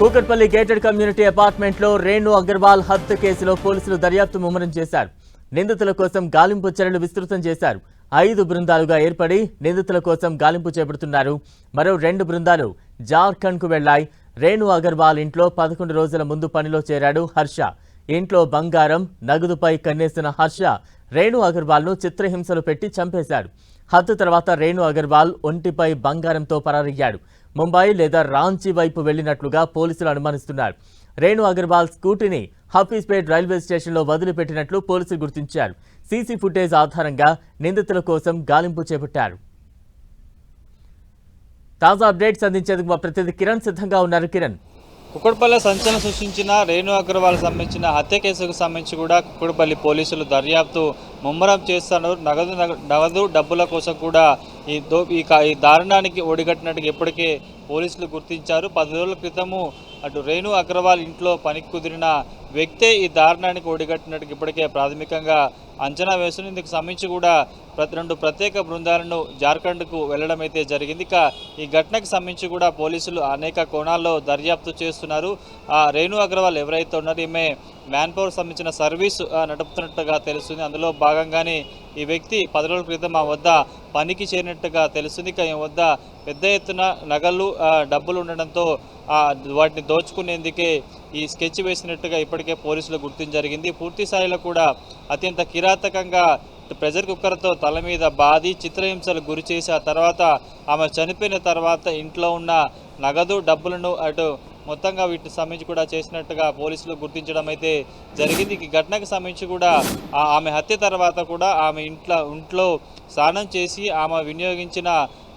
Kukatpally gated community అపార్ట్మెంట్లో రేణు అగర్వాల్ హత్య కేసులో పోలీసులు దర్యాప్తు ముమ్మరం చేశారు. నిందితుల కోసం గాలింపు చర్యలు విస్తృతం చేశారు. ఐదు బృందాలుగా ఏర్పడి నిందితుల కోసం గాలింపు చేపడుతున్నారు. మరో రెండు బృందాలు జార్ఖండ్కు వెళ్ళాయి. రేణు అగర్వాల్ ఇంట్లో పదకొండు రోజుల ముందు పనిలో చేరాడు హర్ష. ఇంట్లో బంగారం నగదుపై కన్నేసిన హర్ష రేణు అగర్వాల్ను చిత్రహింసలు పెట్టి చంపేశాడు. హత్య తర్వాత రేణు అగర్వాల్ ఒంటిపై బంగారంతో పరారయ్యాడు. ముంబై లేదా రాంచీ వైపు వెళ్ళినట్లుగా పోలీసులు అనుమానిస్తున్నారు. రేణు అగర్వాల్ స్కూటీని హఫీజ్పేట్ రైల్వే స్టేషన్లో వదిలిపెట్టినట్లు పోలీసులు గుర్తించారు. సీసీ ఫుటేజ్ ఆధారంగా నిందితుల కోసం గాలింపు చేపట్టారు. తాజా అప్డేట్స్ అందించేందుకు మా ప్రతినిధి కిరణ్ సిద్ధంగా ఉన్నారు. కిరణ్. కుక్కడపల్లి సంచలనం సృష్టించిన రేణు అగర్వాల్ సంబంధించిన హత్య కేసుకు సంబంధించి కూడా కుక్కడపల్లి పోలీసులు దర్యాప్తు ముమ్మరం చేస్తున్నారు. నగదు నగ- నగదు డబ్బుల కోసం కూడా ఈ దో ఈ ఈ దారుణానికి ఒడిగట్టినట్టుగా ఇప్పటికే పోలీసులు గుర్తించారు. పది రోజుల క్రితము అటు రేణు అగర్వాల్ ఇంట్లో పనికి కుదిరిన వ్యక్తే ఈ దారుణానికి ఒడిగట్టినట్టుగా ఇప్పటికే ప్రాథమికంగా అంచనా వేస్తుంది ఇందుకు సంబంధించి కూడా ప్రతి రెండు ప్రత్యేక బృందాలను జార్ఖండ్కు వెళ్ళడం అయితే జరిగింది. ఇక ఈ ఘటనకు సంబంధించి కూడా పోలీసులు అనేక కోణాల్లో దర్యాప్తు చేస్తున్నారు. ఆ రేణు అగర్వాల్ ఎవరైతే ఉన్నారో ఈమె మ్యాన్ పవర్ సంబంధించిన సర్వీస్ నడుపుతున్నట్టుగా తెలుస్తుంది. అందులో భాగంగానే ఈ వ్యక్తి పది రోజుల క్రితం మా వద్ద పనికి చేరినట్టుగా తెలుస్తుంది. ఇక వద్ద పెద్ద ఎత్తున నగలు డబ్బులు ఉండడంతో వాటిని దోచుకునేందుకే ఈ స్కెచ్ వేసినట్టుగా ఇప్పటికే పోలీసులు గుర్తించ జరిగింది. పూర్తి స్థాయిలో కూడా అత్యంత కిరాతకంగా ప్రెజర్ కుక్కర్తో తల మీద బాది చిత్రహింసలు గురి చేసి ఆ తర్వాత ఆమె చనిపోయిన తర్వాత ఇంట్లో ఉన్న నగదు డబ్బులను అటు మొత్తంగా వీటికి సంబంధించి కూడా చేసినట్టుగా పోలీసులు గుర్తించడం అయితే జరిగింది. ఈ ఘటనకు సంబంధించి కూడా ఆమె హత్య తర్వాత కూడా ఆమె ఇంట్లో ఇంట్లో స్నానం చేసి ఆమె వినియోగించిన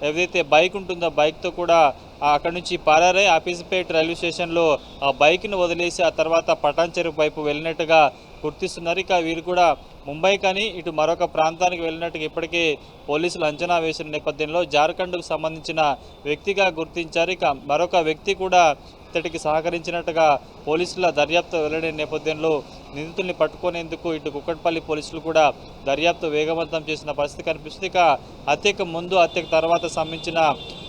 ఏదైతే బైక్ ఉంటుందో బైక్తో కూడా అక్కడి నుంచి పారారై ఆఫీస్పేట్ రైల్వే స్టేషన్లో ఆ బైక్ను వదిలేసి ఆ తర్వాత పటాన్ చెరువు వైపు వెళ్ళినట్టుగా గుర్తిస్తున్నారు. ఇక వీరు కూడా ముంబై కానీ ఇటు మరొక ప్రాంతానికి వెళ్ళినట్టుగా ఇప్పటికే పోలీసులు అంచనా వేసిన నేపథ్యంలో జార్ఖండ్కు సంబంధించిన వ్యక్తిగా గుర్తించారు. ఇక మరొక వ్యక్తి కూడా ఇతడికి సహకరించినట్టుగా పోలీసుల దర్యాప్తు వెల్లడి నేపథ్యంలో నిందితుల్ని పట్టుకునేందుకు ఇటు కుక్కట్పల్లి పోలీసులు కూడా దర్యాప్తు వేగవంతం చేసిన పరిస్థితి కనిపిస్తుంది. ఇక హత్యకు ముందు హత్యకు తర్వాత సంబంధించిన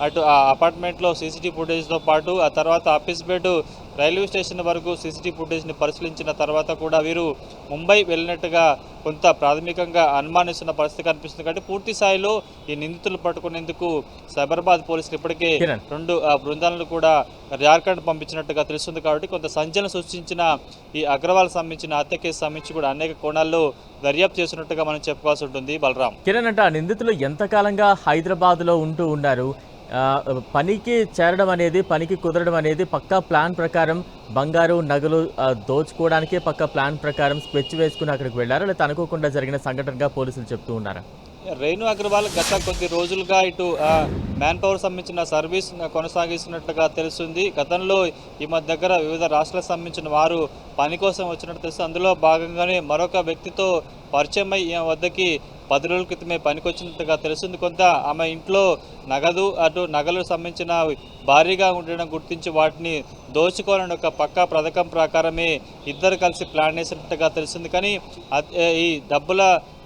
అటు ఆ అపార్ట్మెంట్లో సీసీటీవీ ఫుటేజ్తో పాటు ఆ తర్వాత ఆఫీస్పేట్ రైల్వే స్టేషన్ వరకు సీసీటీవీ ఫుటేజ్ని పరిశీలించిన తర్వాత కూడా వీరు ముంబై వెళ్ళినట్టుగా కొంత ప్రాథమికంగా అనుమానిస్తున్న పరిస్థితి కనిపిస్తుంది. కాబట్టి పూర్తి స్థాయిలో ఈ నిందితులు పట్టుకునేందుకు సైబరాబాద్ పోలీసులు ఇప్పటికే. రెండు ఆ, బృందాలను కూడా జార్ఖండ్ పంపించినట్టుగా తెలుస్తుంది. కాబట్టి కొంత సంచలనం సృష్టించిన ఈ అగ్రవాల్ సంబంధించిన హత్య కేసు సంబంధించి కూడా అనేక కోణాల్లో దర్యాప్తు చేస్తున్నట్టుగా మనం చెప్పుకోవాల్సి ఉంటుంది. బలరాం. కిరణ్ అంటే ఆ నిందితులు ఎంతకాలంగా హైదరాబాద్లో ఉంటూ ఉన్నారు. పనికి చేరడం అనేది పనికి కుదరడం అనేది పక్కా ప్లాన్ ప్రకారం బంగారు నగలు దోచుకోవడానికే పక్కా ప్లాన్ ప్రకారం స్కెచ్ వేసుకుని అక్కడికి వెళ్ళారా? లేదా అనుకోకుండా జరిగిన సంఘటనగా పోలీసులు చెప్తూ ఉన్నారా? రేణు అగ్రవాల్ గత కొద్ది రోజులుగా ఇటు మ్యాన్ పవర్ సంబంధించిన సర్వీస్ కొనసాగిస్తున్నట్లుగా తెలుస్తుంది. గతంలో ఈ మధ్య దగ్గర వివిధ రాష్ట్రాలకు సంబంధించిన వారు పని కోసం వచ్చినట్టు తెలుస్తుంది అందులో భాగంగానే మరొక వ్యక్తితో పరిచయం అయి ఈమె వద్దకి పది రోజుల క్రితమే పనికొచ్చినట్టుగా తెలుస్తుంది. కొంత ఆమె ఇంట్లో నగదు అటు నగలకు సంబంధించిన భారీగా ఉండడం గుర్తించి వాటిని దోచుకోవాలని ఒక పక్కా పథకం ప్రకారమే ఇద్దరు కలిసి ప్లాన్ వేసినట్టుగా తెలుస్తుంది. కానీ ఈ డబ్బుల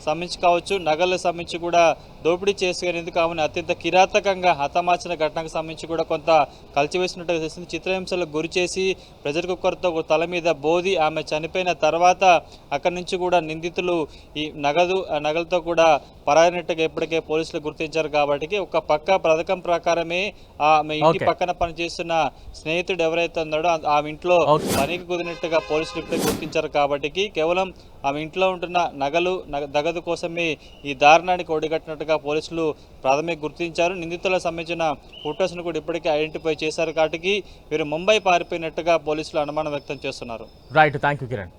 సంబంధించి కావచ్చు నగలకు సంబంధించి కూడా దోపిడీ చేసుకునేందుకు ఆమెను అత్యంత కిరాతకంగా హతమార్చిన ఘటనకు సంబంధించి కూడా కొంత కలిచివేసినట్టుగా తెలుస్తుంది చిత్రహింసలకు గురి చేసి ప్రెజర్ కుక్కర్తో తల మీద బోది ఆమె చనిపోయిన తర్వాత అక్కడి నుంచి కూడా నిందితులు ఈ నగదు నగలతో కూడా పరాయినట్టుగా ఇప్పటికే పోలీసులు గుర్తించారు కాబట్టి ఒక పక్క పథకం ప్రకారమే ఆమె ఇంటి. పక్కన పనిచేస్తున్న స్నేహితుడు ఎవరైతే ఉన్నాడో ఆమె ఇంట్లో. పనికి కుదిరినట్టుగా పోలీసులు ఇప్పుడే గుర్తించారు కాబట్టి కేవలం ఆమె ఇంట్లో ఉంటున్న నగలు నగ- నగదు కోసమే ఈ దారుణానికి ఒడిగట్టినట్టుగా పోలీసులు ప్రాథమిక గుర్తించారు. నిందితులకు సంబంధించిన ఫొటోస్ను కూడా ఇప్పటికే ఐడెంటిఫై చేశారు. కాబట్టి వీరు ముంబై పారిపోయినట్టుగా పోలీసులు అనుమానం వ్యక్తం చేస్తున్నారు. Right thank you Kiran